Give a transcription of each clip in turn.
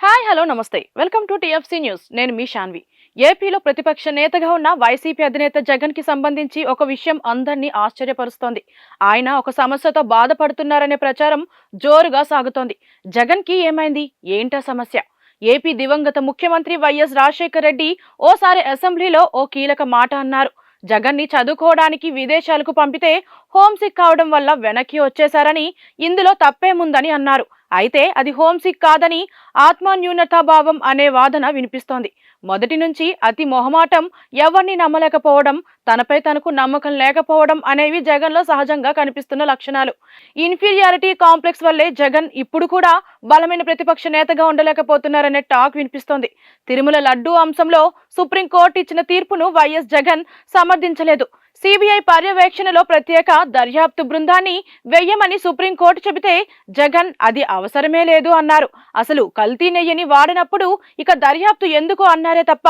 Hi hello నమస్తే. Welcome to TFC news. నేను మీ షాన్వి ఏపీలో ప్రతిపక్ష నేతగా ఉన్న వైసీపీ అధినేత జగన్కి సంబంధించి ఒక విషయం అందరినీ ఆశ్చర్యపరుస్తోంది. ఆయన ఒక సమస్యతో బాధపడుతున్నారనే ప్రచారం జోరుగా సాగుతోంది. జగన్కి ఏమైంది? ఏంటా సమస్య? ఏపీ దివంగత ముఖ్యమంత్రి వైఎస్ రాజశేఖర రెడ్డి ఓసారి అసెంబ్లీలో ఓ కీలక మాట అన్నారు. జగన్ని చదువుకోవడానికి విదేశాలకు పంపితే హోంసిక్ కావడం వల్ల వెనక్కి వచ్చేశారని ఇందులో తప్పేముందని అన్నారు. అయితే అది హోంసిక్ కాదని ఆత్మన్యూనతాభావం అనే వాదన వినిపిస్తోంది. మొదటి నుంచి అతి మొహమాటం ఎవరిని నమ్మలేకపోవడం తనపై తనకు నమ్మకం లేకపోవడం అనేవి జగన్లో సహజంగా కనిపిస్తున్న లక్షణాలు. ఇన్ఫీరియారిటీ కాంప్లెక్స్ వల్లే జగన్ ఇప్పుడు కూడా బలమైన ప్రతిపక్ష నేతగా ఉండలేకపోతున్నారనే టాక్ వినిపిస్తోంది. తిరుమల లడ్డూ అంశంలో సుప్రీంకోర్టు ఇచ్చిన తీర్పును వైఎస్ జగన్ సమర్థించలేదు. సిబిఐ పర్యవేక్షణలో ప్రత్యేక దర్యాప్తు బృందాన్ని వెయ్యమని సుప్రీంకోర్టు చెబితే జగన్ అది అవసరమే లేదు అన్నారు. అసలు కల్తీ నెయ్యిని వాడినప్పుడు ఇక దర్యాప్తు ఎందుకు అన్నారే తప్ప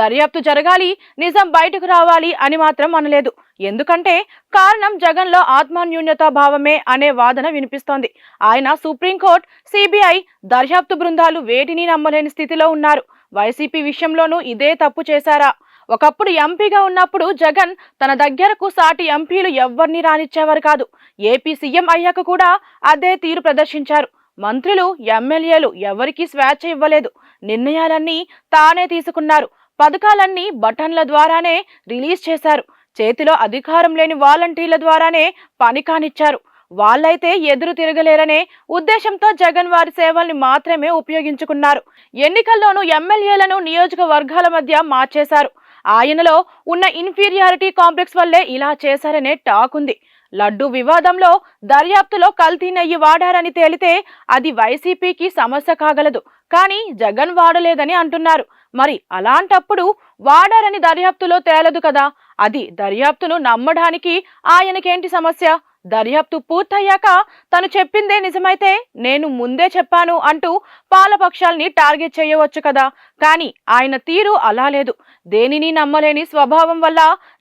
దర్యాప్తు జరగాలి నిజం బయటకు రావాలి అని మాత్రం అనలేదు. ఎందుకంటే కారణం జగన్లో ఆత్మన్యూన్యతా భావమే అనే వాదన వినిపిస్తోంది. ఆయన సుప్రీంకోర్టు సిబిఐ దర్యాప్తు బృందాలు వేటిని నమ్మలేని స్థితిలో ఉన్నారు. వైసీపీ విషయంలోనూ ఇదే తప్పు చేశారా? ఒకప్పుడు ఎంపీగా ఉన్నప్పుడు జగన్ తన దగ్గరకు సాటి ఎంపీలు ఎవ్వరిని రానిచ్చేవారు కాదు. ఏపీ సీఎం అయ్యాక కూడా అదే తీరు ప్రదర్శించారు. మంత్రులు ఎమ్మెల్యేలు ఎవరికీ స్వేచ్ఛ ఇవ్వలేదు. నిర్ణయాలన్నీ తానే తీసుకున్నారు. పథకాలన్నీ బటన్ల ద్వారానే రిలీజ్ చేశారు. చేతిలో అధికారం లేని వాలంటీర్ల ద్వారానే పని కానిచ్చారు. వాళ్ళైతే ఎదురు తిరగలేరనే ఉద్దేశంతో జగన్ వారి సేవల్ని మాత్రమే ఉపయోగించుకున్నారు. ఎన్నికల్లోనూ ఎమ్మెల్యేలను నియోజకవర్గాల మధ్య మార్చేశారు. ఆయనలో ఉన్న ఇన్ఫీరియారిటీ కాంప్లెక్స్ వల్లే ఇలా చేశారనే టాక్ ఉంది. లడ్డు వివాదంలో దర్యాప్తులో కల్తీ నెయ్యి వాడారని తేలితే అది వైసీపీకి సమస్య కాగలదు. కానీ జగన్ వాడలేదని అంటున్నారు. మరి అలాంటప్పుడు వాడారని దర్యాప్తులో తేలదు కదా. అది దర్యాప్తును నమ్మడానికి ఆయనకేంటి సమస్య? దర్యాప్తు పూర్తయ్యాక తను చెప్పిందే నిజమైతే నేను ముందే చెప్పాను అంటూ పాలపక్షాల్ని టార్గెట్ చేయవచ్చు కదా. కానీ ఆయన తీరు అలా లేదు. దేనిని నమ్మలేని స్వభావం వల్ల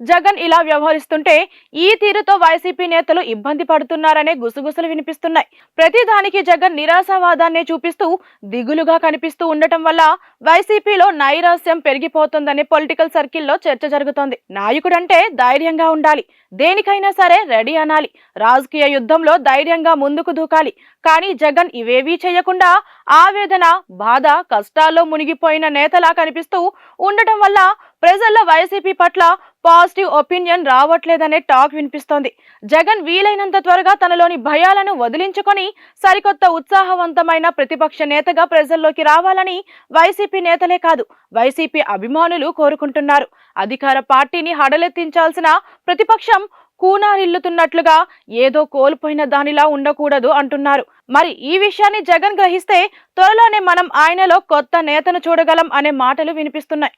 జగన్ ఇలా వ్యవహరిస్తుంటే ఈ తీరుతో వైసీపీ నేతలు ఇబ్బంది పడుతున్నారనే గుసగుసలు వినిపిస్తున్నాయి. ప్రతిదానికి జగన్ నిరాశావాదాన్నే చూపిస్తూ దిగులుగా కనిపిస్తూ ఉండటం వల్ల వైసీపీలో నైరాస్యం పెరిగిపోతుందనే పొలిటికల్ సర్కిల్లో చర్చ జరుగుతోంది. నాయకుడంటే ధైర్యంగా ఉండాలి. దేనికైనా సరే రెడీ అనాలి. రాజకీయ యుద్ధంలో ధైర్యంగా ముందుకు దూకాలి. కానీ జగన్ ఇవేవీ చేయకుండా ఆవేదన బాధ కష్టాల్లో మునిగిపోయిన నేతలా కనిపిస్తూ ఉండటం వల్ల ప్రజల్లో వైసీపీ పట్ల పాజిటివ్ ఒపీనియన్ రావట్లేదనే టాక్ వినిపిస్తోంది. జగన్ వీలైనంత త్వరగా తనలోని భయాలను వదిలించుకొని సరికొత్త ఉత్సాహవంతమైన ప్రతిపక్ష నేతగా ప్రజల్లోకి రావాలని వైసీపీ నేతలే కాదు వైసీపీ అభిమానులు కోరుకుంటున్నారు. అధికార పార్టీని హడలెత్తించాల్సిన ప్రతిపక్షం కూనారిల్లుతున్నట్లుగా ఏదో కోల్పోయిన దానిలా ఉండకూడదు అంటున్నారు. మరి ఈ విషయాన్ని జగన్ గ్రహిస్తే త్వరలోనే మనం ఆయనలో కొత్త నేతను చూడగలం అనే మాటలు వినిపిస్తున్నాయి.